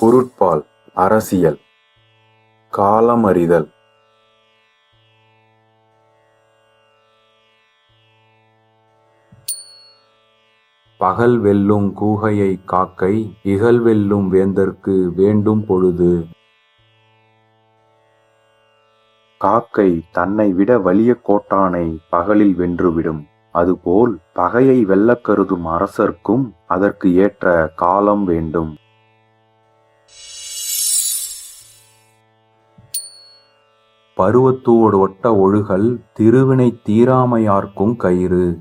பொருட்பால் அரசியல் காலமறிதல் பகல் வெல்லும் கூகையை காக்கை இகல் வெல்லும் வேந்தர்க்கு வேண்டும் பொழுது. காக்கை தன்னை விட வலிய கோட்டானை பகலில் வென்றுவிடும். அதுபோல் பகையை வெல்ல கருதும் அரசர்க்கும் அதற்கு ஏற்ற காலம் வேண்டும். பருவத்தோடு ஒட்ட ஒழுகல் திருவினை தீராமையார்க்குங் கயிறு.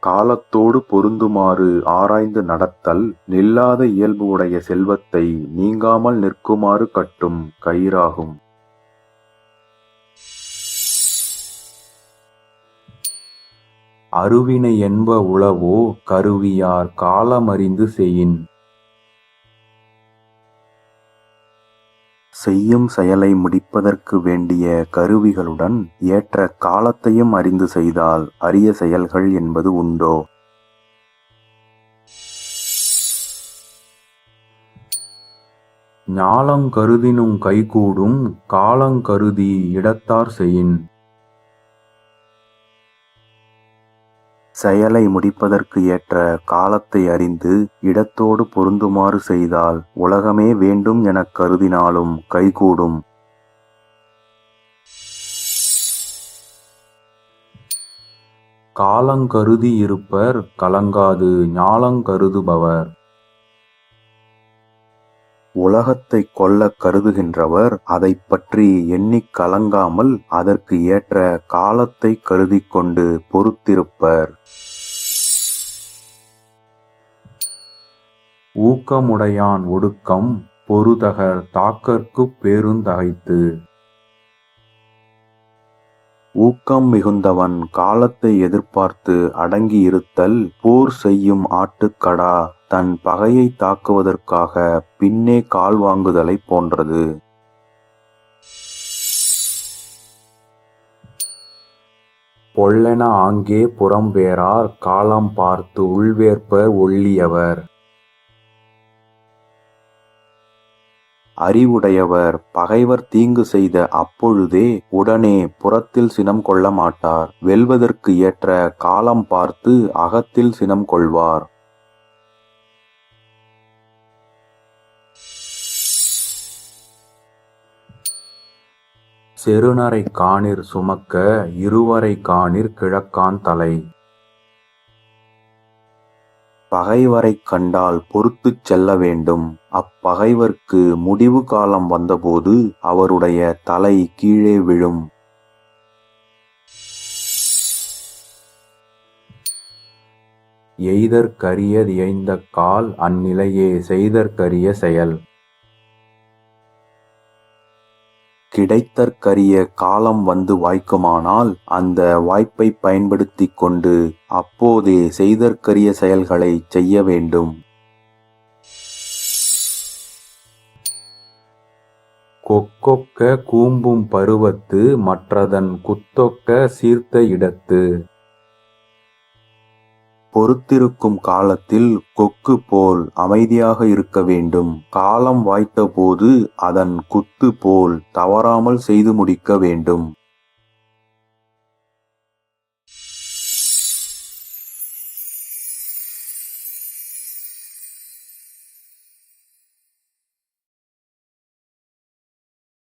காலத்தோடு பொருந்துமாறு ஆராய்ந்து நடத்தல் நில்லாத இயல்பு உடைய செல்வத்தை நீங்காமல் நிற்குமாறு கட்டும் கயிறாகும். அருவினை என்ப உளவோ கருவியார் காலமறிந்து செயின். செய்யும் செயலை முடிப்பதற்கு வேண்டிய கருவிகளுடன் ஏற்ற காலத்தையும் அறிந்து செய்தால் அரிய செயல்கள் என்பது உண்டோ? ஞாலங் கருதினுங் கைகூடும் காலங் கருதி இடத்தார் செயின். செயலை முடிப்பதற்கு ஏற்ற காலத்தை அறிந்து இடத்தோடு பொருந்துமாறு செய்தால் உலகமே வேண்டும் எனக் கருதினாலும் கைகூடும். காலங்கருதி இருப்பர் கலங்காது ஞாலங் உலகத்தை உலகத்தைக் கருதுகின்றவர் அதை பற்றி எண்ணிக் கலங்காமல் அதற்கு ஏற்ற காலத்தை கருதி கொண்டு பொறுத்திருப்பர். ஊக்கமுடையான் ஒடுக்கம் பொருதகர் தாக்கற்கு பேருந்தகைத்து ஊக்கம் மிகுந்தவன் காலத்தை எதிர்பார்த்து அடங்கி இருத்தல் போர் செய்யும் ஆட்டுக்கடா தன் பகையைத் தாக்குவதற்காகப் பின்னே கால் வாங்குதலைப் போன்றது. பொல்லென ஆங்கே புறம்பேறார் காலம் பார்த்து உள்வேற்பர் ஒள்ளியவர். அறிவுடையவர் பகைவர் தீங்கு செய்த அப்பொழுதே உடனே புறத்தில் சினம் கொள்ள மாட்டார் வெல்வதற்கு ஏற்ற காலம் பார்த்து அகத்தில் சினம் கொள்வார். செருணரை காணிற் சுமக்க இருவரைக் காணிர் கிழக்கான் தலை. பகைவரைக் கண்டால் பொறுத்துச் செல்ல வேண்டும். அப்பகைவர்க்கு முடிவு காலம் வந்தபோது அவருடைய தலை கீழே விழும். எய்தற்கரியது எய்ந்த கால் அந்நிலையே செய்தற்கரிய செயல். கிடைத்தற்கரிய காலம் வந்து வாய்க்குமானால் அந்த வாய்ப்பைப் பயன்படுத்திக் கொண்டு அப்போதே செய்தற்கரிய செயல்களைச் செய்ய வேண்டும். கொக்கொக்க கூம்பும் பருவத்து மற்றதன் குத்தொக்க சீர்த்த இடத்து. பொறுத்திருக்கும் காலத்தில் கொக்கு போல் அமைதியாக இருக்க வேண்டும். காலம் வாய்த்தபோது அதன் குத்து போல் தவறாமல் செய்து முடிக்க வேண்டும்.